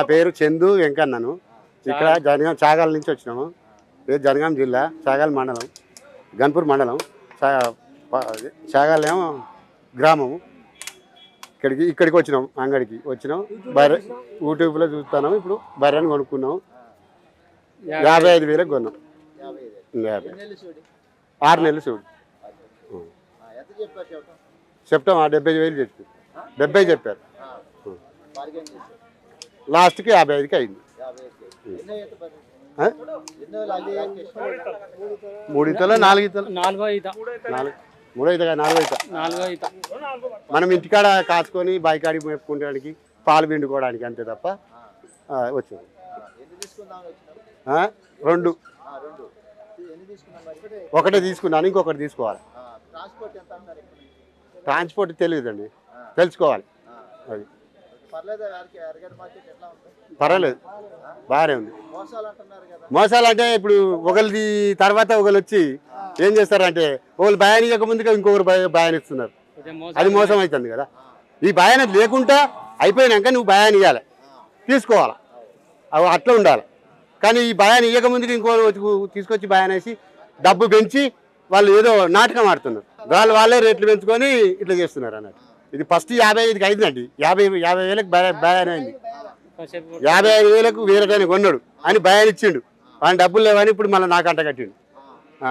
నా పేరు చందు వెంకన్నను. ఇక్కడ జనగాం చాగాల నుంచి వచ్చినాము. ఇది జనగాం జిల్లా చాగాల మండలం గన్పూర్ మండలం. చా- ప- చాగాలేమో గ్రామము. ఇక్కడికి ఇక్కడికి వచ్చినాం అంగడికి వచ్చినాం. బర్రె యూట్యూబ్లో చూస్తున్నాము ఇప్పుడు బర్రెని కొనుక్కున్నాం యాభై ఐదు వేలకు కొన్నాం. యాభై ఆరు నెలలు చూడు చెప్పారు చెప్తాం ఆ డెబ్బై వేలు చెప్పి. డెబ్బై చెప్పారు. లాస్ట్కి యాభై ఐదుకి అయింది. ఈత మూడు ఇతల నాలుగు ఇతల నాలుగో ఈత నాలుగు మూడో ఇత నాలుగో ఇత నాలుగో ఈత మనం ఇంటికాడ కాసుకొని బాయికాడికి మేపుకోవడానికి పాలు పిండుకోవడానికి అంతే తప్ప ఆ, వచ్చింది? రెండు. ఒకటే తీసుకున్నాను ఇంకొకటి తీసుకోవాలి. ఆ, ట్రాన్స్పోర్ట్ తెలియదండి. తెలుసుకోవాలి. ఆ, అది. పర్వాలేదు. బాగానే ఉంది. మోసాలు అంటున్నారు కదా. మోసాలు అంటే ఇప్పుడు ఒకరిది తర్వాత ఒకరు వచ్చి ఏం చేస్తారంటే ఒకరు భయాన్ని ఇవ్వక ముందుగా ఇంకొకరు భయ భయాన్ని ఇస్తున్నారు ఇదే మోసం అది మోసం అవుతుంది కదా. ఈ భయాన్ని లేకుండా అయిపోయినాక నువ్వు భయాన్ని ఇవ్వాలి తీసుకోవాలి? అవి అట్లా ఉండాలి. కానీ ఈ భయాన్ని ఇవ్వక ముందుకు ఇంకో తీసుకొచ్చి భయాన్ని వేసి డబ్బు పెంచి వాళ్ళు ఏదో నాటకం ఆడుతున్నారు. వాళ్ళు వాళ్ళే రేట్లు పెంచుకొని ఇట్లా చేస్తున్నారు అన్నట్టు. ఇది ఫస్ట్ యాభై ఐదుకి అయిందండి. యాభై యాభై వేలకు భయాన్ని అయింది. యాభై ఐదు వేలకు వేరేటైనా కొన్నాడు అని భయాన్ని ఇచ్చిండు. ఆయన డబ్బులు లేవని ఇప్పుడు మళ్ళీ నాకు అంట కట్టిండు. ఆ,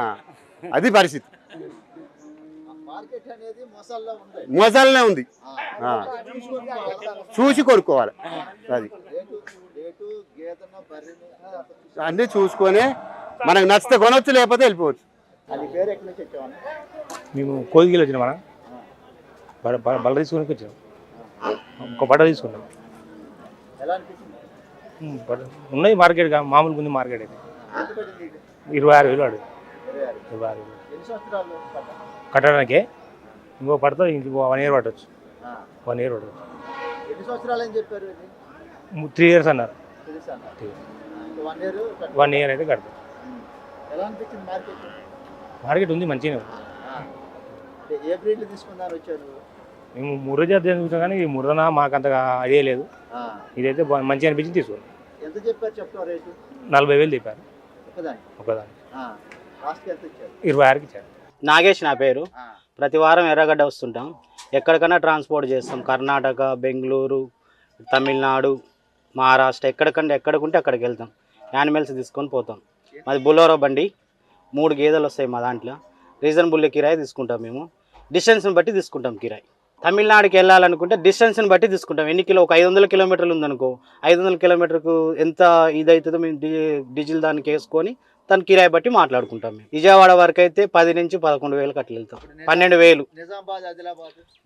అది పరిస్థితి. మార్కెట్ అనేది మోసాల్లో ఉంది. మోసాలనే ఉంది. చూసి కొనుక్కోవాలి. అది. అన్నీ చూసుకొని మనకు నచ్చితే కొనవచ్చు లేకపోతే వెళ్ళిపోవచ్చు. అది పేరు ఎక్కడి నుంచి వచ్చామని మేము కోదిగిలు వచ్చినాం మనం బల బల- బల తీసుకొని వచ్చినాం ఒక బట్ట తీసుకున్నాం. బట్ట ఉన్నాయి మార్కెట్ మామూలుగా ఉంది మార్కెట్ అయితే? ఇరవై ఆరు వేలు వాడు ఇరవై ఆరు. వేలు? కట్టడానికే ఇంకో పడితే ఇంకో వన్ ఇయర్ పట్టవచ్చు ఆ. వన్ ఇయర్ ఇది? త్రీ ఇయర్స్ అన్నారు. వన్ ఇయర్ అయితే కడతాం మార్కెట్? ఉంది మంచిగానే ఏ బ్రీడ్లు తీసుకుందాని వచ్చారు? మేము ముర్ర జాతి చూసాం కానీ ఈ ముర్రన మాకు అంతగా ఐడియా లేదు. ఇదైతే మంచిగా అనిపించింది తీసుకున్నాం ఎంత చెప్పారు చెప్తావు రేటు? నలభై వేలు చెప్పారు. ఒకదాని ఇరవై ఆరుకి ఇచ్చారు. నాగేష్ నా పేరు. ప్రతి వారం ఎర్రగడ్డ వస్తుంటాం. ఎక్కడికైనా ట్రాన్స్పోర్ట్ చేస్తాం. కర్ణాటక బెంగళూరు తమిళనాడు మహారాష్ట్ర ఎక్కడికంటే ఎక్కడికుంటే అక్కడికి వెళ్తాం. యానిమల్స్ తీసుకొని పోతాం. మాది బులోరో బండి. మూడు గేదెలు వస్తాయి మా దాంట్లో. రీజనబుల్ కిరాయి తీసుకుంటాం మేము. డిస్టెన్స్ని బట్టి తీసుకుంటాం కిరాయి. తమిళనాడుకి వెళ్ళాలనుకుంటే డిస్టెన్స్ని బట్టి తీసుకుంటాం. ఎన్ని కిలో ఒక ఐదు వందల కిలోమీటర్లు ఉందనుకో ఐదు వందల కిలోమీటర్కు ఎంత ఇదవుతుందో మేము డీ డీజిల్ దానికి వేసుకొని దాని కిరాయి బట్టి మాట్లాడుకుంటాం మేము. విజయవాడ వరకు అయితే పది నుంచి పదకొండు వేలకు అట్లా వెళ్తాం. పన్నెండు వేలు.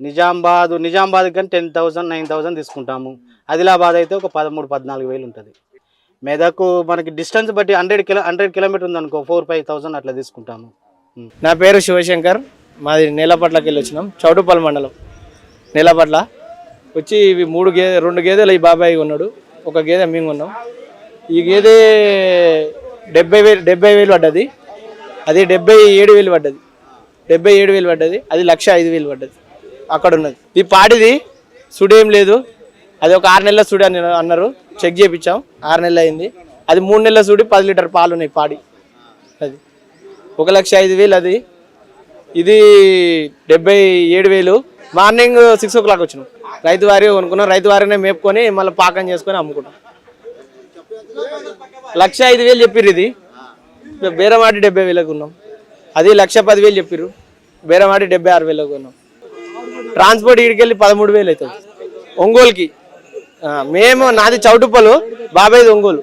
నిజామాబాద్ నిజామాబాద్ కానీ టెన్ థౌసండ్ నైన్ థౌసండ్ తీసుకుంటాము. ఆదిలాబాద్ అయితే ఒక పదమూడు పద్నాలుగు వేలు ఉంటుంది. మెదకు మనకి డిస్టెన్స్ బట్టి హండ్రెడ్ కిలో హండ్రెడ్ కిలోమీటర్ ఉందనుకో ఫోర్ ఫైవ్ థౌసండ్ అట్లా తీసుకుంటాము. నా పేరు శివశంకర్. మాది నేలపట్లకి వెళ్ళి వచ్చినాం. చౌటుపల్లి మండలం. నిలబడ్ల వచ్చి ఇవి మూడు గేదె రెండు గేదెలు ఈ బాబాయ్ ఉన్నాడు ఒక గేదె మేము ఉన్నాం ఈ గేదె డెబ్బై వేలు డెబ్బై వేలు పడ్డది. అది డెబ్బై ఏడు వేలు పడ్డది. డెబ్బై ఏడు వేలు పడ్డది. అది లక్ష ఐదు వేలు పడ్డది. అక్కడ ఉన్నది ఈ పాడిది సుడేం లేదు. అది ఒక ఆరు నెలల సుడి అని అన్నారు. చెక్ చేయించాం ఆరు నెలలు అయింది. అది మూడు నెలల సుడి పది లీటర్ పాలు ఉన్నాయి పాడి. అది ఒక లక్ష ఐదు వేలు అది. ఇది డెబ్బై ఏడు వేలు. మార్నింగ్ సిక్స్ ఓ క్లాక్ వచ్చినాం. రైతు వారి కొనుక్కున్నాం. రైతు వారినే మేపుకొని మళ్ళీ పాకం చేసుకొని అమ్ముకుంటాం. లక్ష ఐదు వేలు చెప్పిర్రు ఇది. బేరమాటి డెబ్బై వేలకు ఉన్నాం అది లక్ష పదివేలు చెప్పిర్రు. బేరమాటి డెబ్బై ఆరు వేలకు ఉన్నాం ట్రాన్స్పోర్ట్ ఇక్కడికి వెళ్ళి పదమూడు వేలు అవుతుంది. ఒంగోలుకి. మేము నాది చౌటుప్పలు బాబాయ్ది ఒంగోలు.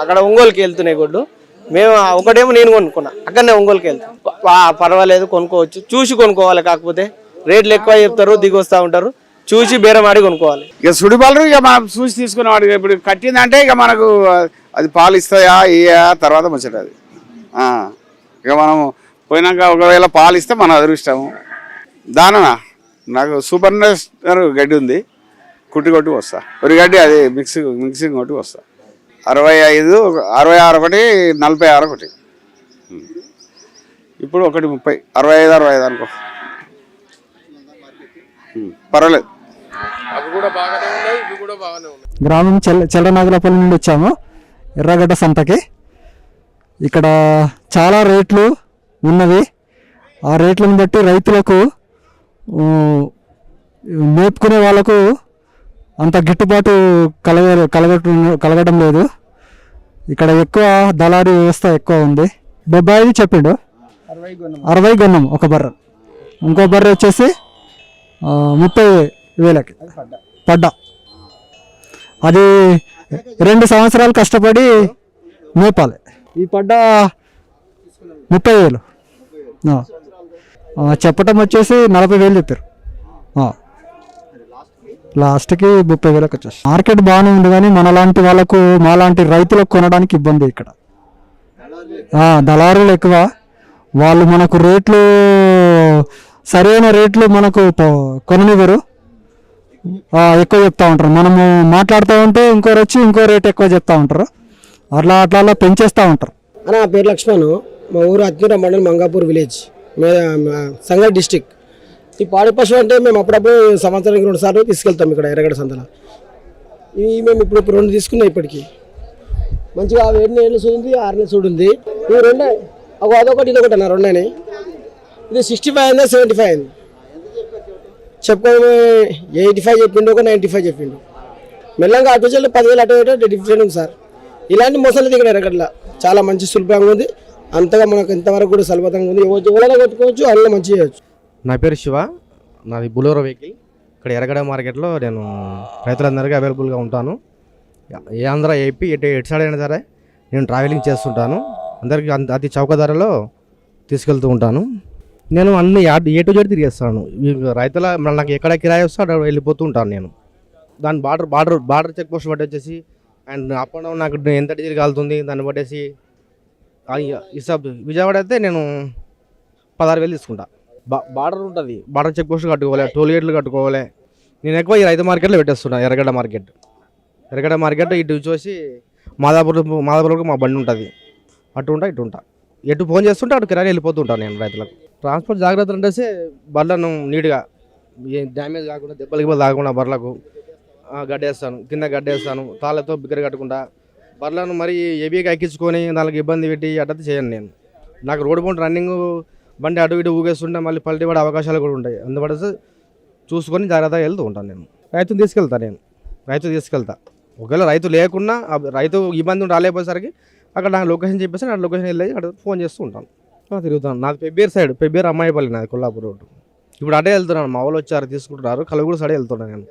అక్కడ ఒంగోలుకి వెళ్తున్నాయి గొడ్డు మేము ఒకటేమో నేను కొనుక్కున్నా. అక్కడనే ఒంగోలుకి వెళ్తాం. పర్వాలేదు కొనుక్కోవచ్చు. చూసి కొనుక్కోవాలి కాకపోతే. రేట్లు ఎక్కువ చెప్తారు దిగి వస్తూ ఉంటారు. చూసి బేరమాడి కొనుక్కోవాలి. ఇక సుడిపాలు ఇక మనం చూసి తీసుకునేవాడు ఇప్పుడు కట్టిందంటే ఇక మనకు అది పాలు ఇస్తాయా ఇయా తర్వాత ముచ్చట అది. ఇక మనం పోయినాక ఒకవేళ పాలు ఇస్తే మన అదృష్టము. దాననా? నాకు సూపర్ నెస్టర్ గడ్డి ఉంది కుట్టి కొట్టి వస్తా. ఒక గడ్డి అది మిక్సింగ్ మిక్సింగ్ కొట్టి వస్తా. అరవై ఐదు అరవై ఆరు ఒకటి నలభై ఆరు ఒకటి. ఇప్పుడు ఒకటి ముప్పై అరవై ఐదు అరవై ఐదు అనుకో. పర్వాలేదు. గ్రామం చెల్ల చెల్లనాగులపల్లి నుండి వచ్చాము ఎర్రగడ్డ సంతకి. ఇక్కడ చాలా రేట్లు ఉన్నవి. ఆ రేట్లను బట్టి రైతులకు మేపుకునే వాళ్ళకు అంత గిట్టుబాటు కలగ కలగట కలగడం లేదు. ఇక్కడ ఎక్కువ దళారీ వ్యవస్థ ఎక్కువ ఉంది. డెబ్బై ఐదు చెప్పిండు. అరవై గొన్నం. ఒక బర్ర. ఇంకో బర్ర వచ్చేసి ముప్పై వేలకి. పడ్డా. అది రెండు సంవత్సరాలు కష్టపడి మేపాలి ఈ పడ్డ ముప్పై వేలు. చెప్పటం వచ్చేసి నలభై వేలు చెప్పారు. లాస్ట్కి ముప్పై వేలకు వచ్చేసి. మార్కెట్ బాగానే ఉంది కానీ మనలాంటి వాళ్ళకు మాలాంటి రైతులకు కొనడానికి ఇబ్బంది ఇక్కడ. దళారులు ఎక్కువ. వాళ్ళు మనకు రేట్లు సరైన రేట్లు మనకు కొననివ్వరు. ఎక్కువ చెప్తా ఉంటారు. మనము మాట్లాడుతూ ఉంటే ఇంకోరు వచ్చి ఇంకో రేట్ ఎక్కువ చెప్తా ఉంటారు. అట్లా అట్లా అలా పెంచేస్తూ ఉంటారు. నా పేరు లక్ష్మణ్. మా ఊరు అత్మీర మండలం మంగాపూర్ విలేజ్. మే సంగల్ డిస్టిక్. ఈ పాడి పశువు అంటే మేము అప్పుడప్పుడు సంవత్సరానికి రెండు సార్లు తీసుకెళ్తాం ఇక్కడ ఎర్రగడ సంతలో. ఇవి మేము ఇప్పుడు ఇప్పుడు రెండు తీసుకున్నాం ఇప్పటికి. మంచిగా ఏడు నెలలు చూడింది ఆరు నెలలు చూడింది ఇవి రెండే ఒక అదొకటి ఇదొకటి అన్న రెండని ఇది సిక్స్టీ ఫైవ్ అయిందా సెవెంటీ ఫైవ్ అయింది. చెప్పుకోవడం ఎయిటీ ఫైవ్ చెప్పిండు ఒక నైంటీ ఫైవ్ చెప్పిండు. మెల్లంగా అటు చెల్లి పదివేలు అటు ఇటు డిఫరెంట్ ఉంది సార్. ఇలాంటి మోసాలు దిగడ అక్కడ చాలా మంచి సులభంగా ఉంది. అంతగా మనకు ఇంతవరకు కూడా సులభంగా ఉంది. ఎవరైనా కొట్టుకోవచ్చు అందులో మంచి చేయవచ్చు నా పేరు శివ. నాది బులోరో వెహికల్. ఇక్కడ ఎరగడ మార్కెట్లో నేను రైతులందరికీ అవైలబుల్గా ఉంటాను. ఏ ఆంధ్ర ఏపీ ఎటు ఎటు సైడ్ అయినా సరే నేను ట్రావెలింగ్ చేస్తుంటాను. అందరికీ అంత అతి చౌక ధరలో తీసుకెళ్తూ ఉంటాను. నేను అన్ని ఏ టు జెడ్ తిరిగేస్తాను. రైతుల నాకు ఎక్కడ కిరాయి వస్తే అక్కడ వెళ్ళిపోతూ ఉంటాను నేను. దాని border border border check post బట్టి వచ్చేసి అండ్ అప్ అండ్ డౌన్ నాకు ఎంత కాలుతుంది దాన్ని బట్టేసి హిసాబ్ విజయవాడ అయితే నేను పదహారు వేలు తీసుకుంటా. బా బార్డర్ ఉంటుంది. బార్డర్ చెక్ పోస్ట్ కట్టుకోవాలి టోల్ గేట్లు కట్టుకోవాలి. నేను ఎక్కువ ఈ రైతు మార్కెట్లో పెట్టేస్తున్నా ఎర్రగడ్డ మార్కెట్. ఎర్రగడ్డ మార్కెట్ ఇటు చూసి మాదాపూర్ మాదాపూర్కి మా బండి ఉంటుంది. అటు ఉంటా ఇటు ఉంటా. ఎటు ఫోన్ చేస్తుంటే అటు కిరాయి వెళ్ళిపోతుంటాను నేను రైతులకు. ట్రాన్స్పోర్ట్ జాగ్రత్తలు అంటే బర్లను నీట్గా ఏం డ్యామేజ్ కాకుండా దెబ్బలు గిబ్బలు తాగకుండా బర్లకు గడ్డేస్తాను కింద గడ్డేస్తాను తాళ్ళతో బిగ్గర కట్టకుండా బర్లను మరి హెవీగా ఎక్కించుకొని దానికి ఇబ్బంది పెట్టి అట్టయితే చేయను నేను. నాకు రోడ్డు పంట రన్నింగ్ బండి అటు ఇటు ఊగేస్తుంటే మళ్ళీ పల్టీ పడే అవకాశాలు కూడా ఉంటాయి. అందువల్ల చూసుకొని జాగ్రత్తగా వెళ్తూ ఉంటాను నేను. రైతుని తీసుకెళ్తా నేను. రైతు తీసుకెళ్తా. ఒకవేళ రైతు లేకున్నా రైతు ఇబ్బంది రాలేకపోయేసరికి అక్కడ నాకు లొకేషన్ చెప్పేసి నా లొకేషన్ వెళ్ళి అక్కడ ఫోన్ చేస్తూ ఉంటాను. తిరుగుతాను. నాది పెబ్బేరు సైడ్ పెబ్బేరు అమ్మాయిపల్లి నాది కొల్లాపూర్ రోడ్డు. ఇప్పుడు అటే వెళ్తున్నాను. మా వాళ్ళు వచ్చారు తీసుకుంటున్నారు. కలుగుడు సైడ్ వెళ్తున్నాను నేను.